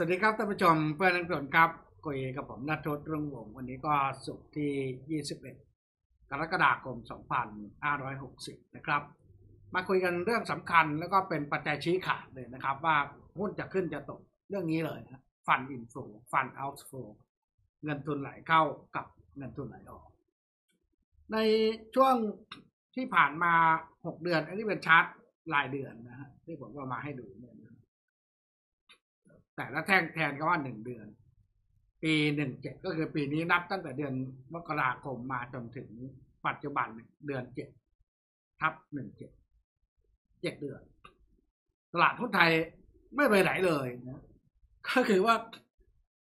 สวัสดีครับท่านผู้ชมเพื่อนนักดนครับคุยกับผมนัททศรุ่งวงวันนี้ก็สุกที่ 21 กรกฎาคม 2560 นะครับ มาคุยกันเรื่องสำคัญแล้วก็เป็นปัจจัยชี้ขาดเลยนะครับ ว่าหุ้นจะขึ้นจะตกเรื่องนี้เลยนะฟันอินฟลูฟันเอาท์ฟลูเงินทุนไหลเข้ากับเงินทุนไหลออก ในช่วงที่ผ่านมา 6 เดือน อันนี้เป็นชาร์ตรายเดือนนะฮะที่ผมก็มาให้ดูเนี่ย แต่ละแท่งแทนก็ว่าหนึ่งเดือน ปีหนึ่งเจ็ดก็คือปีนี้นับตั้งแต่เดือนมกราคมมาจนถึงปัจจุบันเดือนเจ็ดทับหนึ่งเจ็ดเจ็ดเดือน ตลาดหุ้นไทยไม่ไปไหนเลยนะก็คือว่า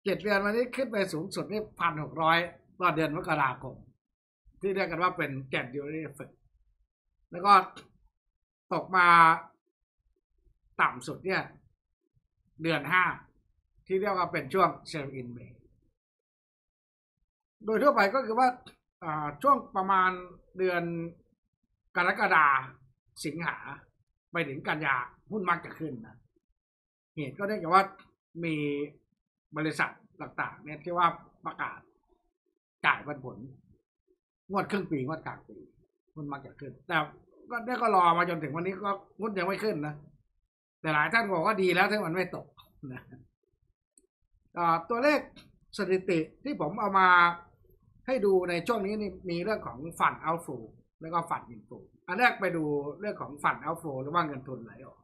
เจ็ดเดือนวันนี้ขึ้นไปสูงสุดนี่พันหกร้อยต่อเดือนมกราคม ที่เรียกกันว่าเป็นแกนดิวเรฟแล้วก็ตกมาต่ำสุดเนี่ย เดือนห้าที่เรียกว่าเป็นช่วงเซลล์อินเมโดยทั่วไปก็คือว่าช่วงประมาณเดือนกรกฎาสิงหาไปถึงกันยาหุ้นมักจะขึ้นนะเหตุก็เนื่องจากว่ามีบริษัทต่างๆเนี่ยที่ว่าประกาศจ่ายปันผล งวดครึ่งปีงวดกลางปีหุ้นมักจะขึ้น แต่ก็เนี่ยก็รอมาจนถึงวันนี้ก็หุ้นยังไม่ขึ้นนะ แต่หลายท่านบอกว่าดีแล้วที่มันไม่ตกนะตัวเลขสถิติที่ผมเอามาให้ดูในช่วงนี้นี่มีเรื่องของฝันเอาฟูแล้วก็ฝันอินฟูอันแรกไปดูเรื่องของฝันเอาฟูหรือว่าเงินทุนไหลออก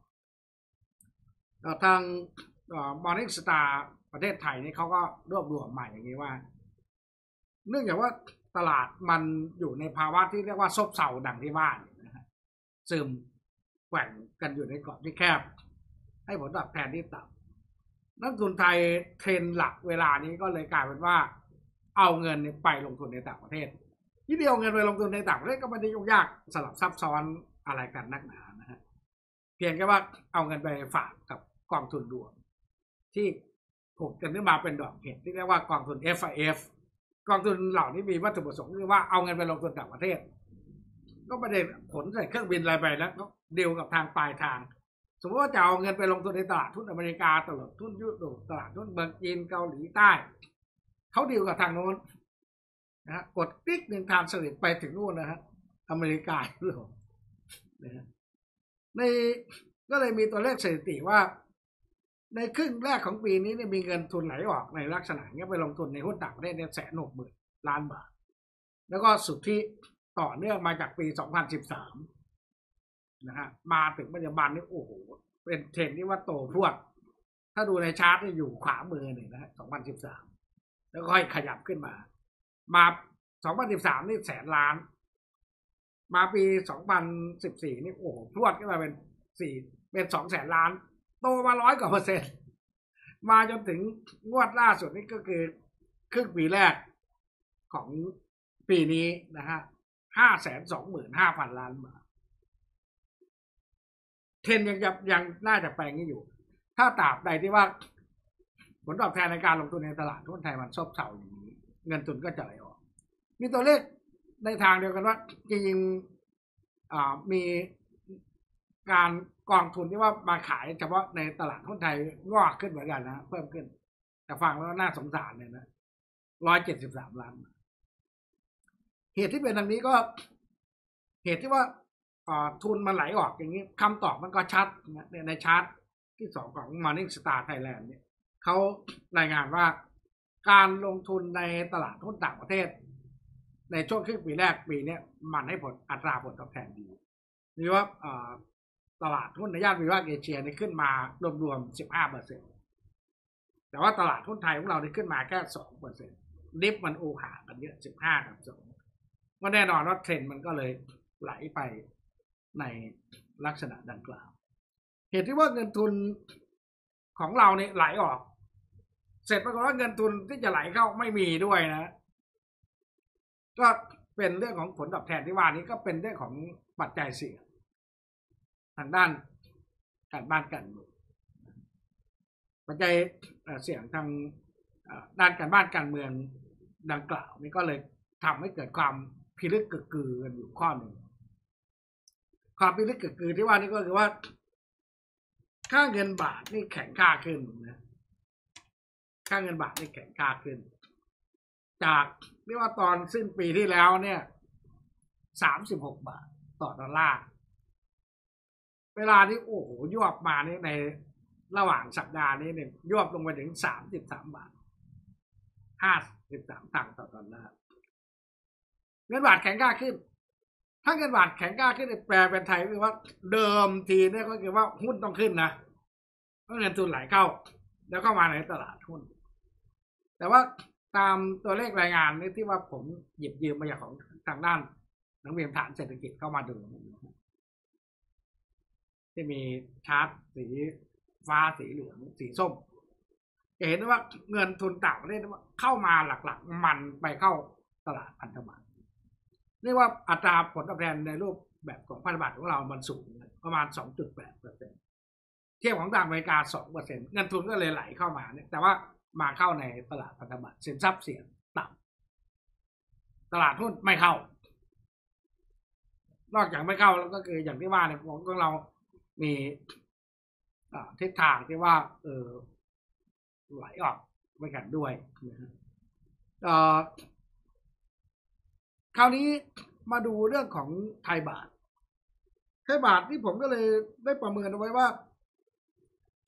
ทางบอลนิสตาร์ประเทศไทยนี่เขาก็รวบรวมใหม่อย่างนี้ว่า เนื่องจากว่าตลาดมันอยู่ในภาวะที่เรียกว่าซบเซาดังที่ว่านะฮะซึมแกว่งกันอยู่ในกรอบที่แคบ ให้ผลตอบแทนที่ต่ำนักทุนไทยเทรนหลักเวลานี้ก็เลยกลายเป็นว่า เอาเงินไปลงทุนในต่างประเทศ ที่เดียวเงินไปลงทุนในต่างประเทศก็ไม่ได้ยุ่งยากสลับซับซ้อนอะไรกันนักหนานะฮะเพียงแค่ว่าเอาเงินไปฝากกับกองทุนรวมที่ผูกกันขึ้นมาเป็นดอกเห็ดที่เรียกว่ากองทุน FIF กองทุนเหล่านี้มีวัตถุประสงค์คือว่าเอาเงินไปลงทุนต่างประเทศ ก็ไม่ได้ผลใส่เครื่องบินอะไรไปแล้วก็เดียวกับทางปลายทาง สมมติว่าจะเอาเงินไปลงทุนในตลาดทุนอเมริกาตลาดทุนยุโรปตลาดทุนเมืองจีนเกาหลีใต้เขาดีลกับทางโน้นนะฮะกดติ๊กหนึ่งทางสลิปไปถึงนู่นนะฮะอเมริกายุโรปนะฮะในก็เลยมีตัวเลขสถิติว่า ในครึ่งแรกของปีนี้เนี่ยมีเงินทุนไหลออกในลักษณะนี้ไปลงทุนในหุ้นต่างประเทศเนี่ยแสนหกหมื่นล้านบาท แล้วก็สุดที่ต่อเนื่องมาจากปี 2013 นะฮะมาถึงปัจจุบันนี่โอ้โหเป็นเทรนที่ว่าโตพรวด ถ้าดูในชาร์ตนี่อยู่ขวามือเนี่ยนะ2013แล้วค่อยขยับขึ้นมา มา2013นี่แสนล้าน มาปี2014นี่โอ้โหพรวดขึ้นมาเป็นสี่เป็นสองแสนล้าน โตมาร้อยกว่าเปอร์เซ็นต์มาจนถึงงวดล่าสุดนี่ก็คือครึ่งปีแรกของปีนี้นะฮะห้าแสนสองหมื่นห้าพันล้านบาท เทรนยังยังยังน่าจะแปลงนี้อยู่ ถ้าตราบใดที่ว่า ผลตอบแทนในการลงทุนในตลาดทุนไทยมันซบเซาอย่างนี้ เงินทุนก็จะไหลออก มีตัวเลขในทางเดียวกันว่าจริงๆมีการกองทุนที่ว่ามาขายเฉพาะในตลาดทุนไทยงอกขึ้นเหมือนกันนะเพิ่มขึ้น แต่ฟังแล้วน่าสงสารเลยนะร้อยเจ็ดสิบสามล้าน เหตุที่เป็นดังนี้ก็ เหตุที่ว่า ทุนมันไหลออกอย่างนี้คำตอบมันก็ชัดนในชาร์ตที่สองของ Morning Star Thailand เนี่ยเขารายงานว่าการลงทุนในตลาดหุ้นต่างประเทศ ในช่วงครึ่งปีแรกปีนี้มันให้ผลอัตราผลตอบแทนดีนี่ว่าตลาดหุ้นในย่านวิวาเอเชียนี่ขึ้นมารวมๆ 15เปอร์เซ็นแต่ว่าตลาดหุ้นไทยของเรานี่ขึ้นมาแค่ 2เปอร์เซ็นดิฟมันโอหากันเยอะ 15กับ2ก็แน่นอนว่าเทรนด์มันก็เลยไหลไป ในลักษณะดังกล่าว เหตุที่ว่าเงินทุนของเราเนี่ยไหลออก เสร็จปรากฏว่าเงินทุนที่จะไหลเข้าไม่มีด้วยนะ ก็เป็นเรื่องของผลตอบแทนที่ว่านี้ก็เป็นเรื่องของปัจจัยเสี่ยงทางด้านการบ้านการเมืองปัจจัยเสี่ยงทางด้านการบ้านการเมืองดังกล่าวนี่ก็เลยทำให้เกิดความพิลึกกึกกือกันอยู่ข้อหนึ่ง ความพิลึกกึกกือที่ว่านี่ก็คือว่า ค่าเงินบาทนี่แข็งค่าขึ้นนะค่าเงินบาทนี่แข็งค่าขึ้น จากเรียกว่าตอนสิ้นปีที่แล้วเนี่ยสามสิบหกบาทต่อดอลลาร์เวลาที่โอ้โหยวบมานี่ในระหว่างสัปดาห์นี้เนี่ยยวบลงไปถึงสามสิบสามบาทห้าสิบสามตังค์ต่อดอลลาร์เงินบาทแข็งค่าขึ้น ถ้าเงินบาทแข็งค่าขึ้นเนี่ยแปลเป็นไทยคือว่าเดิมทีเนี่ยก็คือว่าหุ้นต้องขึ้นนะเพราะเงินทุนไหลเข้า แล้วเข้ามาในตลาดหุ้น แต่ว่าตามตัวเลขรายงานนี่ที่ว่าผมหยิบยืมมาจากของทางด้านนักเรียนฐานเศรษฐกิจเข้ามาดูที่มีชาร์ตสีฟ้าสีเหลืองสีส้มจะเห็นว่าเงินทุนต่างประเทศเข้ามาหลักๆ มันไปเข้าตลาดพันธบัตร เรียกว่าอัตราผลตอบแทนในรูปแบบของพันธบัตรของเรามันสูงประมาณ 2.8เปอร์เซ็นเทียบของต่างอเมริกา2เปอร์เซ็นเงินทุนก็เลยไหลเข้ามาเนี่ยแต่ว่ามาเข้าในตลาดพันธบัตรสินทรัพย์เสี่ยงต่ำตลาดหุ้นไม่เข้า นอกจากไม่เข้าแล้วก็คืออย่างที่ว่าเนี่ยของเรา มีทิศทางที่ว่า เออไหลออกไปกันด้วยนะฮะ คราวนี้มาดูเรื่องของไทยบาท ไทยบาทที่ผมก็เลยได้ประเมินเอาไว้ว่า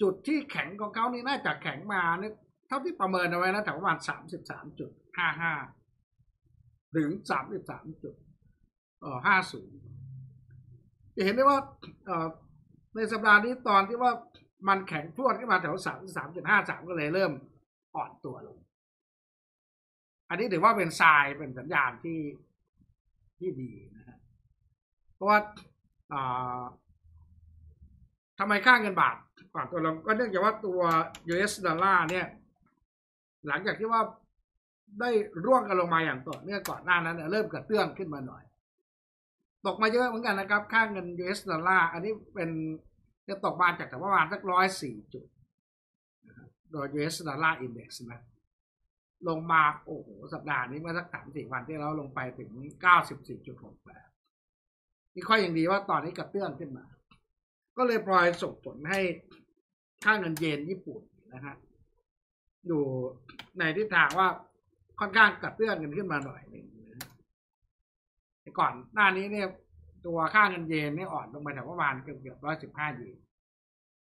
จุดที่แข็งของเขานี่น่าจะแข็งมาเนี่ยเท่าที่ประเมินเอาไว้นะแถวประมาณสามสิบสามจุดห้าห้าถึงสามสิบสามจุดเอ่อห้าศูนย์จะเห็นได้ว่าเอ่อในสัปดาห์นี้ตอนที่ว่ามันแข็งพรวดขึ้นมาแถวสามสามจุดห้าสามก็เลยเริ่มอ่อนตัวลง อันนี้ถือว่าเป็นทรายเป็นสัญญาณที่ ที่ดีนะฮะเพราะว่าทำไมค่าเงินบาทก่อนตัวลงก็เนื่องจากว่าตัว US ดอลลาร์เนี่ย หลังจากที่ว่าได้ร่วงกันลงมาอย่างต่อเนื่องก่อนหน้านั้นเริ่มกระเตื้องขึ้นมาหน่อย ตกมาเยอะเหมือนกันนะครับ ค่าเงิน US ดอลลาร์อันนี้เป็นจะตกมาจากประมาณสักร้อยสี่จุดโดย US ดอลลาร์อินเด็กซ์นะ ลงมาโอ้โหสัปดาห์นี้เมื่อสักสามสี่วันที่แล้วลงไปถึงเก้าสิบสี่จุดหกแปดนี่ค่อยอยังดีว่าตอนนี้กระเตื้องขึ้นมา ก็เลยปล่อยส่งผลให้ค่าเงินเยนญี่ปุ่นนะฮะอยู่ในทิศทางว่าค่อนข้างกระเตื้องกันขึ้นมาหน่อยหนึ่งก่อนหน้านี้เนี่ยตัวค่าเงินเยนนี่อ่อนลงไปแถวประมาณเกือบเกือบร้อยสิบห้าเยน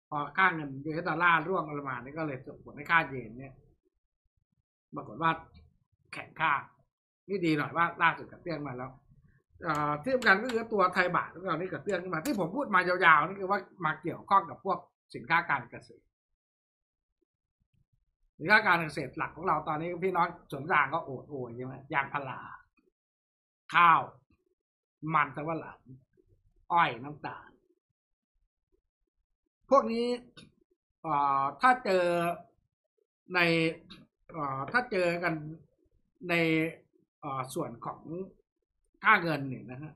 พอค่าเงินยูเอสดอลลาร์ร่วงลงมาณนี่ก็เลยส่งผลให้ค่าเยนเนี่ย ปรากฏว่าแข็งค่านี่ดีหน่อยว่าล่าสุดกับเตี้ยงมาแล้วเทียบกันก็คือตัวไทยบาทของเรานี่กับเตี้ยงขึ้นมา ที่ผมพูดมายาวๆนี่คือว่ามาเกี่ยวข้องกับพวกสินค้าการเกษตรสินค้าการเกษตรหลักของเราตอนนี้พี่น้องสวนยางก็โอดโอยใช่ไหมยางพาราข้าว มันสำปะหลังอ้อยน้ำตาล พวกนี้ถ้าเจอใน ถ้าเจอกันในส่วนของค่าเงินเนี่ยนะฮะ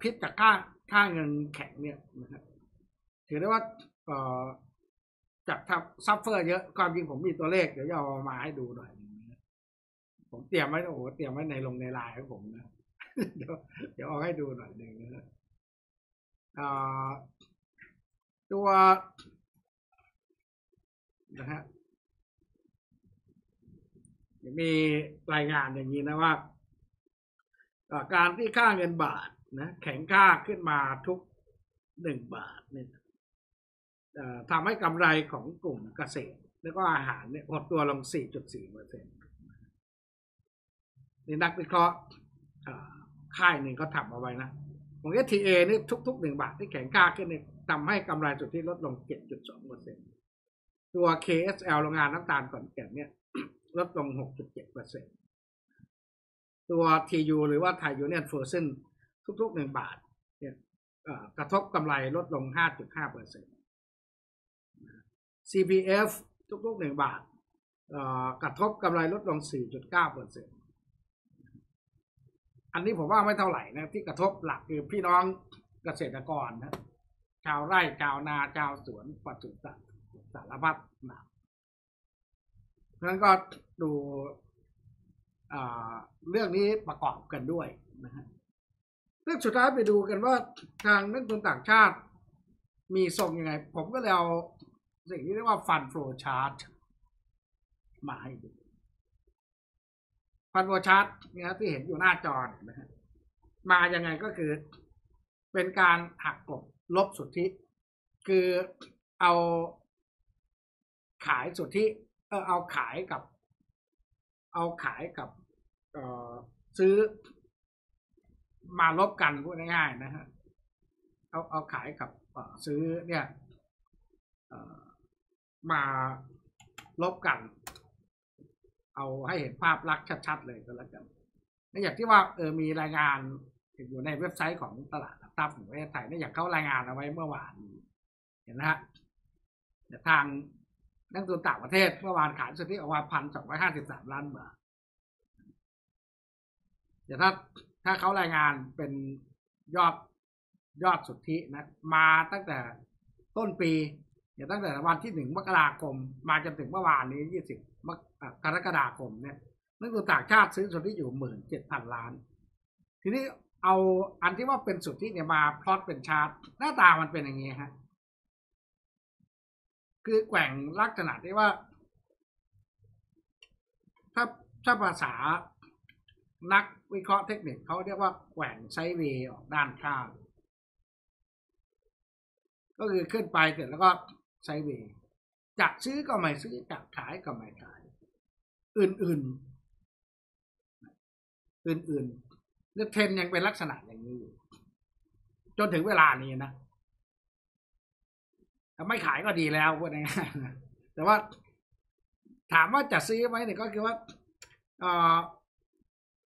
พิษจากค่าค่าเงินแข็งเนี่ยนะฮะถือได้ว่าจากซับเฟอร์เยอะความจริงผมมีตัวเลขเดี๋ยวจะเอามาให้ดูหน่อย ผมเตรียมไว้โอ้โหเตรียมไว้ในลงในไลน์ของผมนะเดี๋ยวเดี๋ยวเอาให้ดูหน่อยหนึ่งนะตัว นะฮะมีรายงานอย่างนี้นะว่า การที่ค่าเงินบาทนะแข็งค่าขึ้นมาทุกหนึ่งบาทเนี่ยทำให้กำไรของกลุ่มเกษตร แล้วก็อาหารเนี่ยหดตัวลง 4.4เปอร์เซ็นต์นี่นักวิเคราะห์ค่ายหนึ่งก็ทำเอาไว้นะ ของ STA นี่ทุกๆหนึ่งบาทที่แข็งค่าขึ้นเนี่ยทำให้กำไรสุทธิลดลง 7.2เปอร์เซ็นต์ ตัว KSL โรงงานน้ำตาลก่อนแก่นเนี่ยลดลง 6.7เปอร์เซ็นตัว TU หรือว่าไทยยูเนียนเฟอร์เซนทุกๆหนึ่งบาทเนี่ยกระทบกำไรลดลง 5.5เปอร์เซ็น CPF ทุกๆหนึ่งบาทกระทบกำไรลดลง 4.9เปอร์เซ็นอันนี้ผมว่าไม่เท่าไหร่นะที่กระทบหลักคือพี่น้องเกษตรกรนะชาวไร่ชาวนาชาวสวนปศุสัตว์ สารพัดนะเพราะนั้นก็ดูเรื่องนี้ประกอบกันด้วยนะฮะเรื่องสุดท้ายไปดูกันว่าทางนักลงทุนต่างชาติ มีทรงยังไง ผมก็เลยเอาสิ่งที่เรียกว่าฟันโฟลชาร์ตมาให้ดูฟันโฟลชาร์ตเนี่ยที่เห็นอยู่หน้าจอนะฮะมายังไงก็คือเป็นการหักกลบลบสุทธิ คือเอา ขายสุทธิเออเอาขายกับ เอาขายกับ เออซื้อ มาลบกันพูดง่ายๆนะฮะเอาเอาขายกับซื้อเนี่ยมาลบกัน เอาให้เห็นภาพลักษณ์ชัดๆเลยก็แล้วกันในอย่างที่ว่าเออมีรายงานอยู่ในเว็บไซต์ของตลาดหลักทรัพย์แห่งประเทศไทยนี่อย่างเขารายงานเอาไว้เมื่อวานเห็นนะฮะทาง นักทุนต่างประเทศเมื่อวานขายสุทธิออกมาพันสองร้อยห้าสิบสามล้านบาทเดี๋ยวถ้าถ้าเขารายงานเป็นยอดยอดสุทธินะ มาตั้งแต่ต้นปีเดี๋ยวตั้งแต่วันที่หนึ่งมกราคม มาจนถึงเมื่อวานนี้ยี่สิบมกรกฎาคมเนี่ยนักทุนต่างชาติซื้อสุทธิอยู่หมื่นเจ็ดพันล้าน ทีนี้เอาอันที่ว่าเป็นสุทธิเนี่ยมาพลอตเป็นชาร์ตหน้าตามันเป็นอย่างนี้ฮะ คือแกว่งลักษณะที่ว่า ถ้าถ้าภาษานักวิเคราะห์เทคนิคเขาเรียกว่าแกว่งไซเวย์ออกด้านข้างก็คือขึ้นไปเสร็จแล้วก็ไซเวย์จะซื้อก็ไม่ซื้อจะขายก็ไม่ขาย อื่นๆ อื่นๆเรื่องเทรนยังเป็นลักษณะอย่างนี้อยู่จนถึงเวลานี้นะ ถ้าไม่ขายก็ดีแล้วพูดง่ายๆแต่ว่าถามว่าจะซื้อไหมเนี่ยก็คือว่าเอ่อ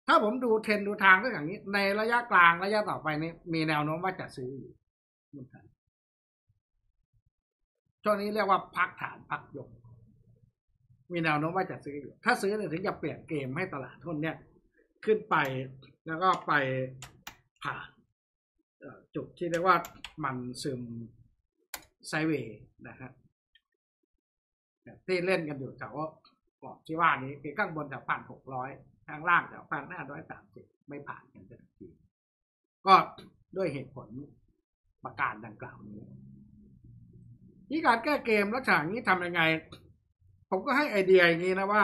ถ้าผมดูเทรนดูทางก็อย่างนี้ ในระยะกลางระยะต่อไปนี้มีแนวโน้มว่าจะซื้ออยู่ช่วงนี้เรียกว่าพักฐานพักยก มีแนวโน้มว่าจะซื้ออยู่ ถ้าซื้อเนี่ยถึงจะเปลี่ยนเกมให้ตลาดทุนเนี่ย ขึ้นไปแล้วก็ไปผ่านจุดที่เรียกว่ามันซึม ไซเวย์นะครับที่เล่นกันอยู่แถวบอกที่ว่านี้คือข้างบนแถวพันหกร้อยข้างล่างแถวพันห้าร้อยสามสิบไม่ผ่านกันสักทีก็ด้วยเหตุผลประการดังกล่าวนี้ ที่การแก้เกมลักษณะนี้ทำยังไง ผมก็ให้ไอเดียอย่างนี้นะว่า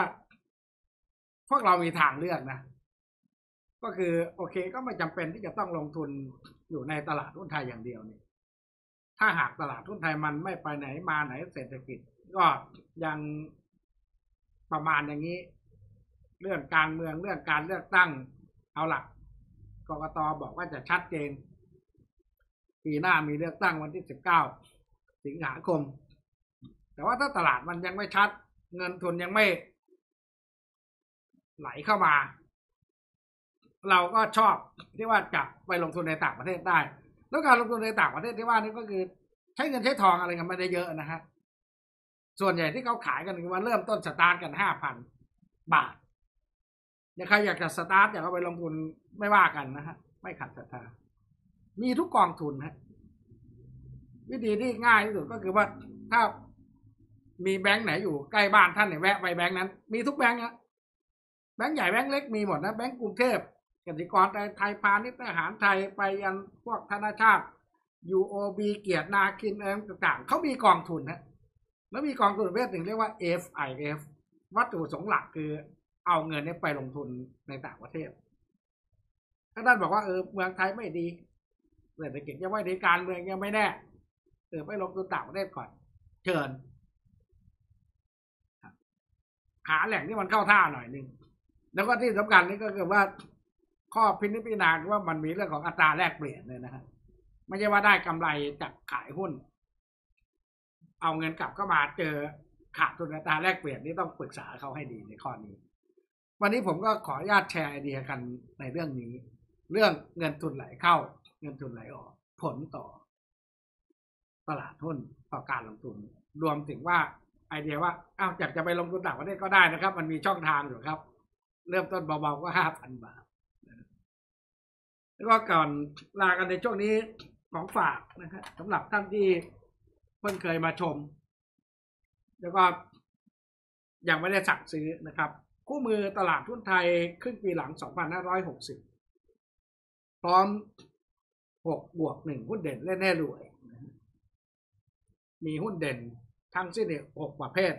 พวกเรามีทางเลือกนะ ก็คือโอเคก็ไม่จำเป็นที่จะต้องลงทุนอยู่ในตลาดหุ้นไทยอย่างเดียวนี่ ถ้าหากตลาดหุ้นไทยมันไม่ไปไหนมาไหนเศรษฐกิจ ก็ยังประมาณอย่างนี้ เรื่องการเมืองเรื่องการเลือกตั้ง เอาหลักกกตบอกว่าจะชัดเจน ปีหน้ามีเลือกตั้งวันที่สิบเก้าสิงหาคม แต่ว่าถ้าตลาดมันยังไม่ชัด เงินทุนยังไม่ ไหลเข้ามา เราก็ชอบที่ว่าจะไปลงทุนในต่างประเทศได้ แล้วการลงทุนในต่างประเทศที่ว่านี่ก็คือใช้เงินใช้ทองอะไรกันไม่ได้เยอะนะฮะส่วนใหญ่ที่เขาขายกันคือว่าเริ่มต้นสตาร์ทกันห้าพันบาทเนี่ยใครอยากจะสตาร์ทอยากเอาไปลงทุนไม่ว่ากันนะฮะไม่ขัดศรัทธามีทุกกองทุนฮะวิธีที่ง่ายที่สุดก็คือว่าถ้ามีแบงค์ไหนอยู่ใกล้บ้านท่านเนี่ยแวะไปแบงค์นั้น มีทุกแบงค์นะแบงค์ใหญ่แบงค์เล็กมีหมดนะแบงค์กรุงเทพ กสิกรไทยพาณิชย์ทหารไทยไปยันพวกธนาชาติ UOB เกียรตินาคินเองต่างๆเขามีกองทุนนะแล้วมีกองทุนประเภทหนึ่งเรียกว่า FIF วัตถุประสงค์หลักคือเอาเงินนี้ไปลงทุนในต่างประเทศถ้าท่านบอกว่าเออเมืองไทยไม่ดีเศรษฐกิจยังไม่ดีการเมืองยังไม่แน่เออไปลงทุนต่างประเทศก่อน เชิญ หาแหล่งที่มันเข้าท่าหน่อยนึงแล้วก็ที่สำคัญนี่ก็คือว่า ข้อพินิจพิจารณาว่ามันมีเรื่องของอัตราแลกเปลี่ยนเลยนะฮะไม่ใช่ว่าได้กำไรจากขายหุ้น เอาเงินกลับเข้ามาเจอขาดทุนอัตราแลกเปลี่ยนนี่ต้องปรึกษาเขาให้ดีในข้อนี้ วันนี้ผมก็ขออนุญาตแชร์ไอเดียกันในเรื่องนี้ เรื่องเงินทุนไหลเข้า เงินทุนไหลออก ผลต่อ ตลาดหุ้นต่อการลงทุน รวมถึงว่าไอเดียว่าอ้าวอยากจะไปลงทุนต่างประเทศก็ได้นะครับ มันมีช่องทางอยู่ครับ เริ่มต้นเบาๆก็ห้าพันบาท แล้วก็ก่อนลากันในช่วงนี้ของฝากนะครับสำหรับท่านที่เพิ่งเคยมาชม แล้วก็ยังไม่ได้สั่งซื้อนะครับ คู่มือตลาดทุนไทยขึ้นปีหลัง 2560 พร้อม 6 บวก 1 หุ้นเด่นและแน่รวย มีหุ้นเด่นทั้งสิ้นเนี่ยหกประเภท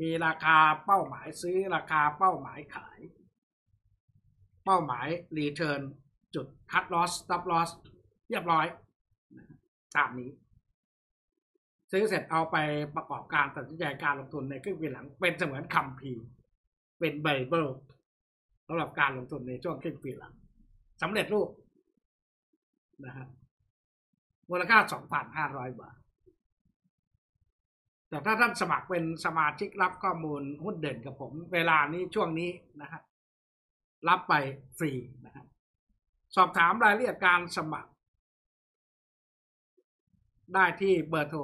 มีราคาเป้าหมายซื้อราคาเป้าหมายขาย เป้าหมายรีเทิร์นจุดคัดลอสตับลอสเรียบร้อยตามนี้ ซื้อเสร็จเอาไปประกอบการตัดสินใจการลงทุนในครึ่งปีหลัง เป็นเสมือนคัมภีเป็นไบเบิลสำหรับการลงทุนในช่วงครึ่งปีหลังสำเร็จรูปนะฮะมูลค่า2,500บาท แต่ถ้าท่านสมัครเป็นสมาชิกรับข้อมูลหุ้นเด่นกับผม เวลานี้ช่วงนี้นะครับ รับไปฟรีนะครับสอบถามรายละเอียดการสมัคร ได้ที่เบอร์โทร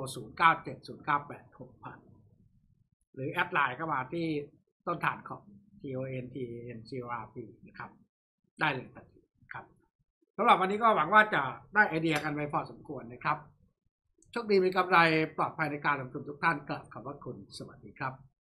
0970986000 หรือแอดไลน์เข้ามาที่ต้นฐานของ T O N T N C R P นะครับ ได้เลยทันทีครับสำหรับวันนี้ก็หวังว่าจะได้ไอเดียกันไปพอสมควรนะครับโชคดีมีกำไรปลอดภัยในการลงทุนทุกท่านกลับขอบพระคุณสวัสดีครับ